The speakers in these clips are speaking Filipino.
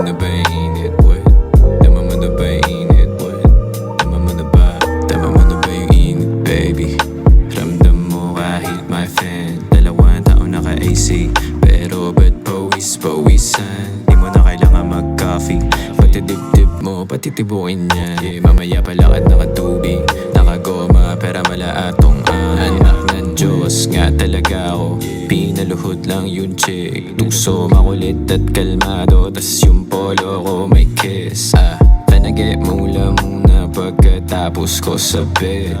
naman na ba boy? Tama mo na ba boy? Tama mo na ba? Tama baby? Ramdam mo kahit my fan Dalawang taon naka-AC Pero ba't pawis, pawisan? Di mo na kailangan mag-coffee Pati mo, pati tibuin niya yeah, Mamaya palakad nakatubig Nakagoma, pero mala atong Diyos, nga talaga ako. Pinaluhod lang yun chick Tuso, makulit at kalmado Tas yung polo ko may kiss. Ah, Tanage mula muna pagkatapos ko sa bed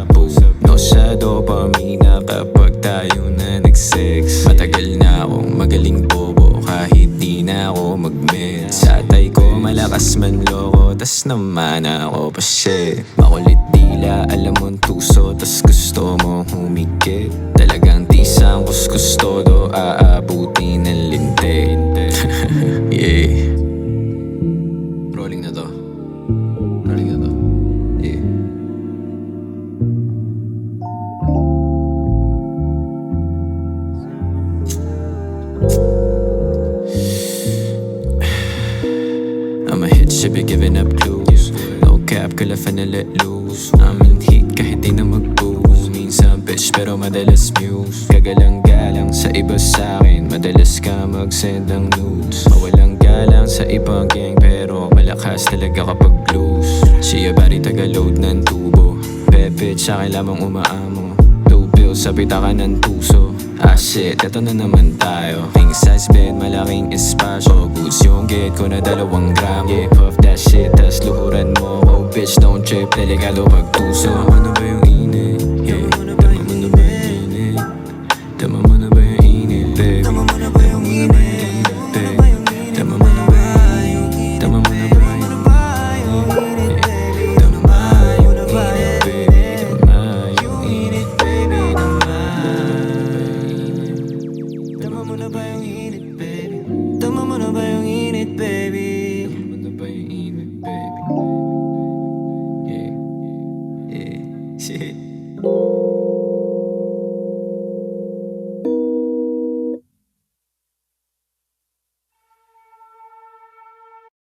No sa dopamina kapag tayo na nag-sex. Matagal na akong magaling bobo kahit di na ako mag-med Sa ko malakas man loko tas naman ako pa shit. Makulit dila alam mong tuso tas gusto mo humigit should be giving up clues No cap, kala na let loose. I'm in heat kahit di na mag-booze Minsan bitch pero madalas muse. Kagalang-galang sa iba sa'kin Madalas ka mag-send ng nudes. Mawalang galang sa ibang gang Pero malakas talaga kapag blues. Siya bari taga-load ng tubo? Sa akin lamang umaamo. Two bills sa pitaka ng tuso Ah shit, eto na naman tayo. King size bed, malaking espasyo. Boots yung gate ko na dalawang gram. Yeah, shit Tas luhuran mo ako oh, bitch don't trip Delikado magtuso Tama na ba yung init? Yeah. Tama mo na ba yung init? Tama ba yung? Tama mo na ba yung init? Tama mo na ba yung init? Tama? Tama mo na ba yung init? Baby? Tama mo na ba yung init baby? Tama mo na ba yung init baby? しい。